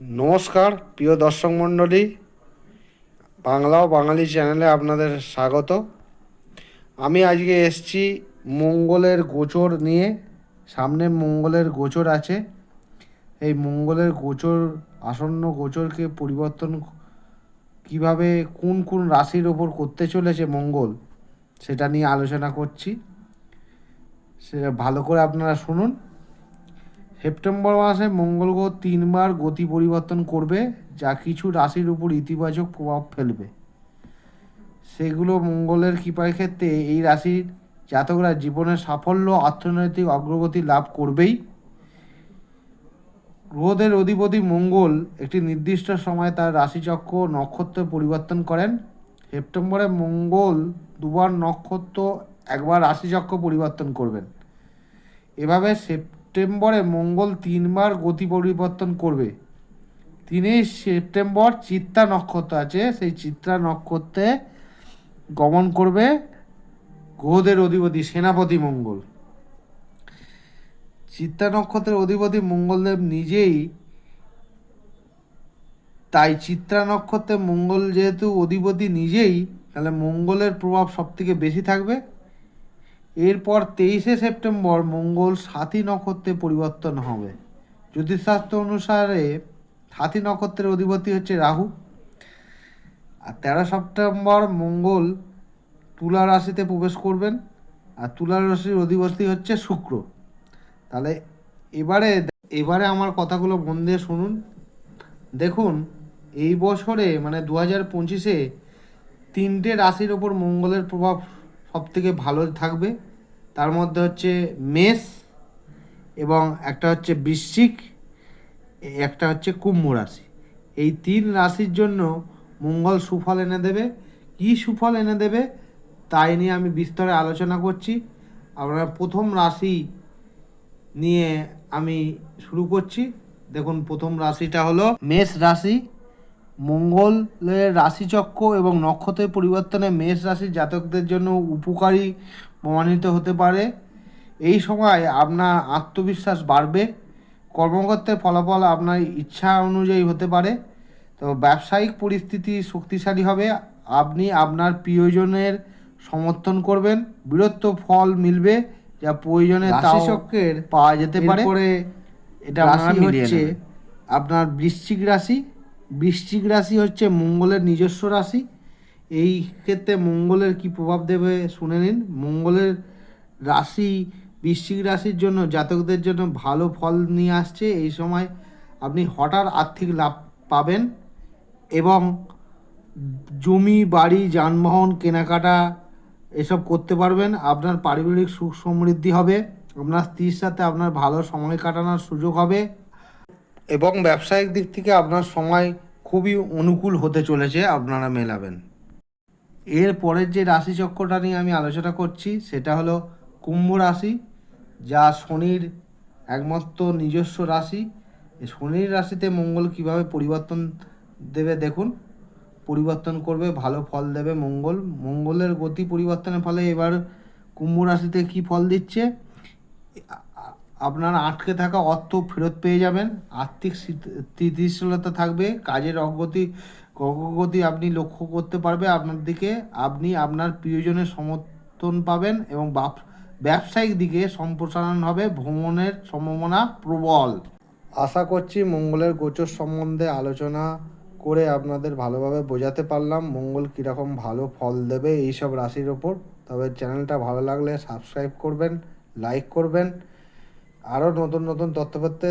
নমস্কার, প্রিয় দর্শক মণ্ডলী। বাংলা ও বাঙালি চ্যানেলে আপনাদের স্বাগত। আমি আজকে এসছি মঙ্গলের গোচর নিয়ে। সামনে মঙ্গলের গোচর আছে। এই মঙ্গলের গোচর, আসন্ন গোচরকে পরিবর্তন কীভাবে, কোন কোন রাশির ওপর করতে চলেছে মঙ্গল, সেটা নিয়ে আলোচনা করছি। সেটা ভালো করে আপনারা শুনুন। সেপ্টেম্বর মাসে মঙ্গল গ্রহ তিনবার গতি পরিবর্তন করবে, যা কিছু রাশির উপর ইতিবাচক প্রভাব ফেলবে। সেগুলো মঙ্গলের কৃপার ক্ষেত্রে এই রাশির জাতকরা জীবনের সাফল্য, অর্থনৈতিক অগ্রগতি লাভ করবেই। গ্রহদের অধিপতি মঙ্গল একটি নির্দিষ্ট সময় তার রাশিচক্র নক্ষত্র পরিবর্তন করেন। সেপ্টেম্বরে মঙ্গল দুবার নক্ষত্র, একবার রাশিচক্র পরিবর্তন করবেন। এভাবে সেপ্টেম্বরে মঙ্গল তিনবার গতি পরিবর্তন করবে। তিনি সেপ্টেম্বর চিত্রা নক্ষত্র আছে, সেই চিত্রা নক্ষত্রে গমন করবে গ্রহদের অধিপতি সেনাপতি মঙ্গল। চিত্রা নক্ষত্রের অধিপতি মঙ্গলদেব নিজেই, তাই চিত্রা নক্ষত্রে মঙ্গল যেহেতু অধিপতি নিজেই, তাহলে মঙ্গলের প্রভাব সবথেকে বেশি থাকবে। এরপর তেইশে সেপ্টেম্বর মঙ্গল সাথী নক্ষত্রে পরিবর্তন হবে। জ্যোতিষশাস্ত্র অনুসারে সাথী নক্ষত্রের অধিপতি হচ্ছে রাহু। আর তেরো সেপ্টেম্বর মঙ্গল তুলা রাশিতে প্রবেশ করবেন। আর তুলা রাশির অধিপতি হচ্ছে শুক্র। তাহলে এবারে এবারে আমার কথাগুলো মন দিয়ে শুনুন। দেখুন, এই বছরে মানে দু হাজার পঁচিশে তিনটে রাশির ওপর মঙ্গলের প্রভাব সব থেকে ভালো থাকবে। তার মধ্যে হচ্ছে মেষ এবং একটা হচ্ছে বৃশ্চিক, একটা হচ্ছে কুম্ভ রাশি। এই তিন রাশির জন্য মঙ্গল সুফল এনে দেবে। কী সুফল এনে দেবে তাই নিয়ে আমি বিস্তরে আলোচনা করছি। আমরা প্রথম রাশি নিয়ে আমি শুরু করছি। দেখুন, প্রথম রাশিটা হলো মেষ রাশি। মঙ্গলের রাশিচক্র এবং নক্ষত্রের পরিবর্তনে মেষ রাশির জাতকদের জন্য উপকারী প্রমাণিত হতে পারে। এই সময় আপনার আত্মবিশ্বাস বাড়বে। কর্মক্ষেত্রে ফলাফল আপনার ইচ্ছা অনুযায়ী হতে পারে। তো ব্যবসায়িক পরিস্থিতি শক্তিশালী হবে। আপনি আপনার প্রিয়জনের সমর্থন করবেন। বীরত্ব ফল মিলবে যা প্রয়োজনে রাশিচক্রের পাওয়া যেতে পারে। পরে এটা রাশি হচ্ছে আপনার বৃশ্চিক রাশি। বৃশ্চিক রাশি হচ্ছে মঙ্গলের নিজস্ব রাশি। এই ক্ষেত্রে মঙ্গলের কি প্রভাব দেবে শুনে নিন। মঙ্গলের রাশি বৃশ্চিক রাশির জন্য জাতকদের জন্য ভালো ফল নিয়ে আসছে। এই সময় আপনি হঠাৎ আর্থিক লাভ পাবেন এবং জমি, বাড়ি, যানবাহন, কেনাকাটা এসব করতে পারবেন। আপনার পারিবারিক সুখ সমৃদ্ধি হবে। আপনার স্ত্রীর সাথে আপনার ভালো সময় কাটানোর সুযোগ হবে। এবং ব্যবসায়িক দিক থেকে আপনার সময় খুবই অনুকূল হতে চলেছে, আপনারা মেলাবেন। এর পরের যে রাশিচক্রটা নিয়ে আমি আলোচনা করছি, সেটা হলো কুম্ভ রাশি, যা শনির একমাত্র নিজস্ব রাশি। শনির রাশিতে মঙ্গল কীভাবে পরিবর্তন দেবে দেখুন। পরিবর্তন করবে, ভালো ফল দেবে মঙ্গল। মঙ্গলের গতি পরিবর্তনের ফলে এবার কুম্ভ রাশিতে কি ফল দিচ্ছে? আপনার আটকে থাকা অর্থ ফেরত পেয়ে যাবেন। আর্থিক স্থিতি- স্থিতিশীলতা থাকবে। কাজের অগ্রগতি অগ্রগতি আপনি লক্ষ্য করতে পারবে। আপনার দিকে আপনি আপনার প্রিয়জনের সমর্থন পাবেন এবং ব্যবসায়িক দিকে সম্প্রসারণ হবে। ভ্রমণের সম্ভাবনা প্রবল। আশা করছি মঙ্গলের গোচর সম্বন্ধে আলোচনা করে আপনাদের ভালোভাবে বোঝাতে পারলাম। মঙ্গল কীরকম ভালো ফল দেবে এইসব রাশির ওপর। তবে চ্যানেলটা ভালো লাগলে সাবস্ক্রাইব করবেন, লাইক করবেন। আরও নতুন নতুন তথ্য পেতে